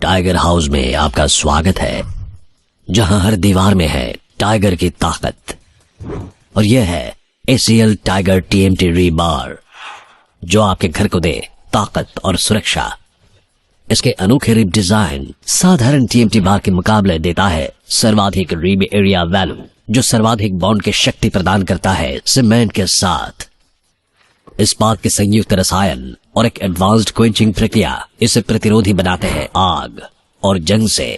Tiger house में आपका स्वागत है, जहाँ हर दीवार में है टाइगर की ताकत। और यह है एसीएल टाइगर टीएमटी री बार जो आपके घर को दे ताकत और सुरक्षा। इसके अनोखे रिप डिज़ाइन साधारण टीएमटी बार के मुकाबले देता है सर्वाधिक रिब एरिया वैल्यू जो सर्वाधिक बॉन्ड की शक्ति प्रदान करता है सीमेंट के साथ। इस्पात के संयुक्त रसायन और एक एडवांस्ड क्वेंचिंग प्रक्रिया इसे प्रतिरोधी बनाते हैं आग और जंग से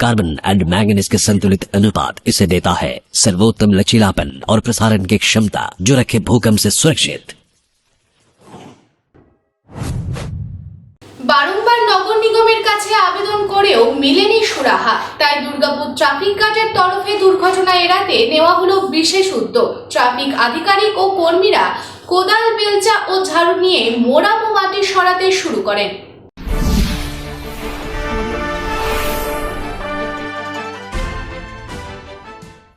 कार्बन एंड मैंगनीज के संतुलित अनुपात इसे देता है सर्वोत्तम लचीलापन और प्रसारण की क्षमता जो रखे भूकंप से सुरक्षित বারংবার নগর নিগমের কাছে আবেদন করেও মিলেনি সুরাহা তাই দুর্গাপুর ট্রাফিক গার্ডের তরফে দুর্ঘটনা এড়াতে নেওয়া হলো বিশেষ উদ্যোগ ট্রাফিক আধিকারিক ও কর্মীরা কোদাল, বেলচা ও ঝাড়ু নিয়ে মোরাম ও মাটি সরাতে শুরু করেন।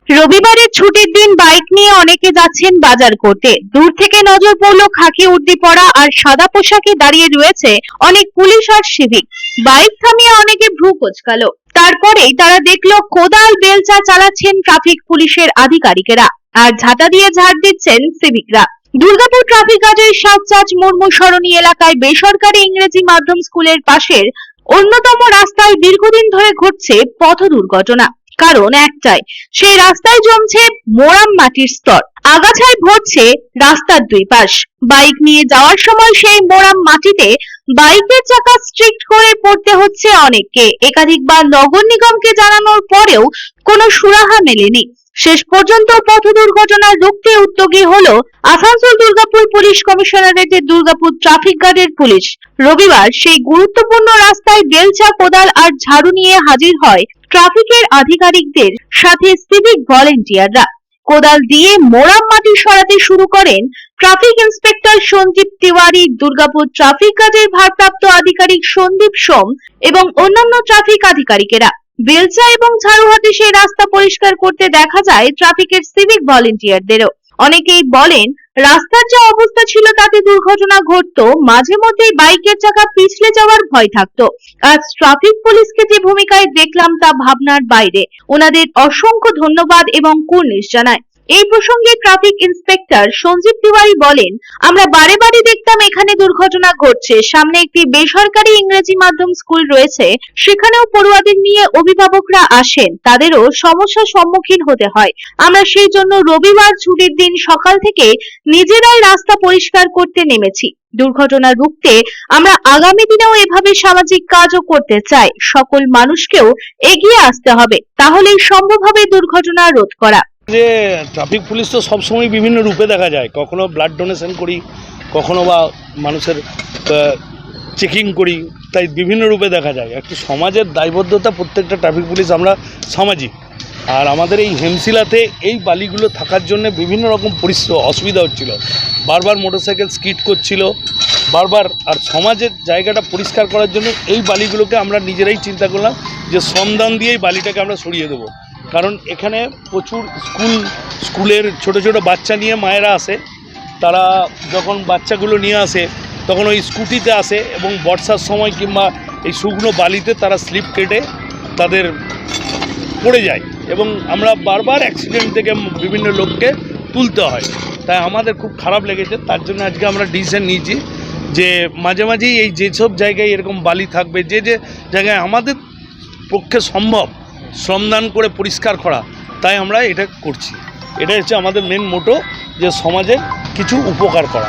রবিবারের ছুটির দিন বাইক নিয়ে অনেকে যাচ্ছেন বাজার করতে। দূর থেকে নজর পড়ল খাকি উর্দি পরা আর সাদা পোশাকে দাঁড়িয়ে রয়েছে অনেক পুলিশ আর সিভিক। বাইক থামিয়ে অনেকে ভ্রু কোচকালো। তারপরেই তারা দেখল কোদাল, বেলচা চালাচ্ছেন ট্রাফিক পুলিশের আধিকারিকেরা। আর ঝাঁটা দিয়ে ঝাড় দিচ্ছেন সিভিকরা। দুর্গাপুর ট্রাফিক গার্ডের সাতচাঁচ মুর্মু সরণি এলাকায় বেসরকারি ইংরেজি মাধ্যম স্কুলের পাশের অন্যতম রাস্তায় দীর্ঘদিন ধরে ঘটছে পথ দুর্ঘটনা। কারণ একটাই, সেই রাস্তায় জমছে মোরাম মাটির স্তর। আগাছায় ভরছে রাস্তার দুই পাশ। বাইক নিয়ে যাওয়ার সময় সেই মোরাম মাটিতে বাইকের চাকা স্ট্রিক্ট করে পড়তে হচ্ছে অনেককে। একাধিকবার নগর নিগমকে জানানোর পরেও কোনো সুরাহা মেলেনি। শেষ পর্যন্ত পথ দুর্ঘটনা রুখতে উদ্যোগী হল আসানসোল দুর্গাপুর পুলিশ কমিশনারেটের দুর্গাপুর ট্রাফিক গার্ডের পুলিশ। রবিবার সেই গুরুত্বপূর্ণ রাস্তায় বেলচা, কোদাল আর ঝাড়ু নিয়ে হাজির হয় ট্রাফিকের আধিকারিকদের, সাথে সিভিক ভলেন্টিয়াররা। কোদাল দিয়ে মোরাম মাটি সরাতে শুরু করেন traffic inspector Sanjeev Tiwari, Durgapur traffic কাজের ভারপ্রাপ্ত আধিকারিক সন্দীপ সোম এবং অন্যান্য ট্রাফিক আধিকারিকেরা। বেলচা এবং ঝাড়ুহাতে সেই রাস্তা পরিষ্কার করতে দেখা যায় ট্রাফিকের সিভিক ভলেন্টিয়ারদেরও। অনেকেই বলেন, রাস্তার যা অবস্থা ছিল তাতে দুর্ঘটনা ঘটত, মাঝে মধ্যেই বাইকের চাকা পিছলে যাওয়ার ভয় থাকতো। আজ ট্রাফিক পুলিশকে যে ভূমিকায় দেখলাম তা ভাবনার বাইরে। ওনাদের অসংখ্য ধন্যবাদ এবং কুর্নিশ জানায়। এই প্রসঙ্গে ট্রাফিক ইন্সপেক্টর সঞ্জীব তিওয়ারি বলেন, আমরা বারে বারে দেখতাম এখানে দুর্ঘটনা ঘটছে, সামনে একটি বেসরকারি ইংরেজি মাধ্যম স্কুল রয়েছে, সেখানেও পড়ুয়াদের নিয়ে অভিভাবকরা আসেন, তাদেরও সমস্যার সম্মুখীন হতে হয়। আমরা সেই জন্য রবিবার ছুটির দিন সকাল থেকে নিজেরাই রাস্তা পরিষ্কার করতে নেমেছি। দুর্ঘটনা রুখতে আমরা আগামী দিনেও এভাবে সামাজিক কাজও করতে চাই। সকল মানুষকেও এগিয়ে আসতে হবে, তাহলেই সম্ভব হবে দুর্ঘটনা রোধ করা। যে ট্রাফিক পুলিশ তো সবসময় বিভিন্ন রূপে দেখা যায়। কখনো ব্লাড ডোনেশন করি, কখনো বা মানুষের চেকিং করি, তাই বিভিন্ন রূপে দেখা যায়। একটি সমাজের দায়বদ্ধতা প্রত্যেকটা ট্রাফিক পুলিশ আমরা সামাজিক। আর আমাদের এই হেমশিলাতে এই বালিগুলো থাকার জন্য বিভিন্ন রকম পরিশ্রম, অসুবিধা হচ্ছিল। বারবার মোটরসাইকেল স্কিড করছিল। বারবার, আর সমাজের জায়গাটা পরিষ্কার করার জন্য এই বালিগুলোকে আমরা নিজেরাই চিন্তা করলাম যে শ্রমদান দিয়েই বালিটাকে আমরা সরিয়ে দেবো। কারণ এখানে প্রচুর স্কুল, স্কুলের ছোট ছোট বাচ্চা নিয়ে মায়েরা আসে। তারা যখন বাচ্চাগুলো নিয়ে আসে, তখন ওই স্কুটিতে আসে এবং বর্ষার সময় কিংবা এই শুকনো বালিতে তারা স্লিপ কেটে তাদের পড়ে যায় এবং আমরা বারবার অ্যাক্সিডেন্ট থেকে বিভিন্ন লোককে তুলতে হয়। তাই আমাদের খুব খারাপ লেগেছে। তার জন্য আজকে আমরা ডিসিশন নিয়েছি যে মাঝে মাঝেই এই যেসব জায়গায় এরকম বালি থাকবে, যে যে জায়গায় আমাদের পক্ষে সম্ভব শ্রমদান করে পরিষ্কার করা, তাই আমরা এটা করছি। এটা হচ্ছে আমাদের মেন মোটো যে সমাজের কিছু উপকার করা।